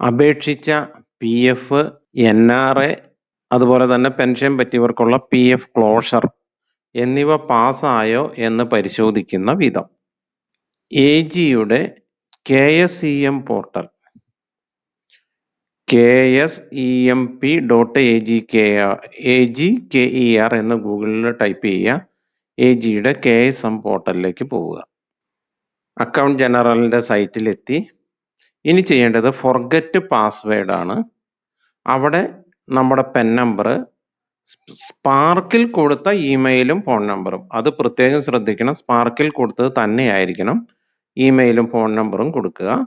അപേക്ഷിച്ച P F N R A അതുപോലെ തന്നെ പെൻഷൻ പറ്റിയവർക്കുള്ള പി എഫ് ക്ലോഷർ എന്നിവ പാസ്സായോ എന്ന് പരിശോധിക്കുന്ന വിധം. എ ജിയുടെ K S E M portal K S E M P dot A G K R A G K E R എന്ന് ഗൂഗിളിൽ ടൈപ്പ് ചെയ്യുക. എ ജിയുടെ കെ എസ് എം പോർട്ടലിലേക്ക് പോവുക. അക്കൗണ്ട് ജനറലിന്റെ സൈറ്റിലെത്തി ഇനി ചെയ്യേണ്ടത് ഫൊർഗറ്റ് പാസ്വേഡ് ആണ്. അവിടെ നമ്മുടെ പെൻ നമ്പർ സ്പാർക്കിൽ കൊടുത്ത ഇമെയിലും ഫോൺ നമ്പറും അത് പ്രത്യേകം ശ്രദ്ധിക്കണം. സ്പാർക്കിൽ കൊടുത്തത് തന്നെയായിരിക്കണം. ഇമെയിലും ഫോൺ നമ്പറും കൊടുക്കുക.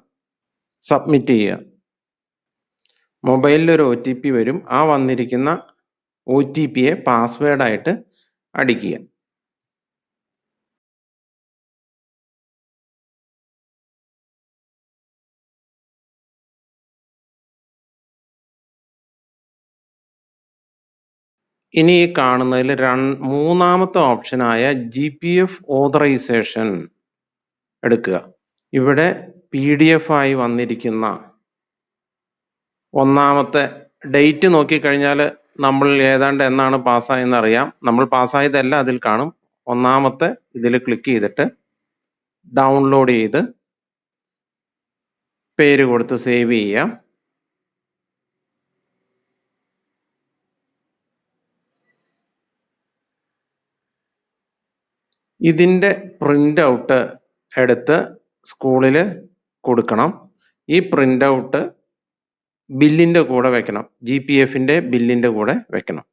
സബ്മിറ്റ് ചെയ്യുക. മൊബൈലിൽ ഒരു ഒ ടി പി വരും. ആ വന്നിരിക്കുന്ന ഒ ടി പിയെ പാസ്വേഡായിട്ട് അടിക്കുക. ഇനി ഈ കാണുന്നതിൽ മൂന്നാമത്തെ ഓപ്ഷനായ ജി പി എഫ് ഓതറൈസേഷൻ എടുക്കുക. ഇവിടെ പി ഡി എഫ് ആയി വന്നിരിക്കുന്ന ഒന്നാമത്തെ ഡേറ്റ് നോക്കിക്കഴിഞ്ഞാൽ നമ്മൾ ഏതാണ്ട് എന്നാണ് പാസ്സായെന്ന് അറിയാം നമ്മൾ പാസ്സായതല്ല അതിൽ കാണും. ഒന്നാമത്തെ ഇതിൽ ക്ലിക്ക് ചെയ്തിട്ട് ഡൗൺലോഡ് ചെയ്ത് പേര് കൊടുത്ത് സേവ് ചെയ്യുക. ഇതിന്റെ പ്രിന്റ് ഔട്ട് എടുത്ത് സ്കൂളിൽ കൊടുക്കണം. ഈ പ്രിന്റ് ഔട്ട് ബില്ലിന്റെ കൂടെ വെക്കണം. ജി പി എഫിന്റെ ബില്ലിന്റെ കൂടെ വെക്കണം.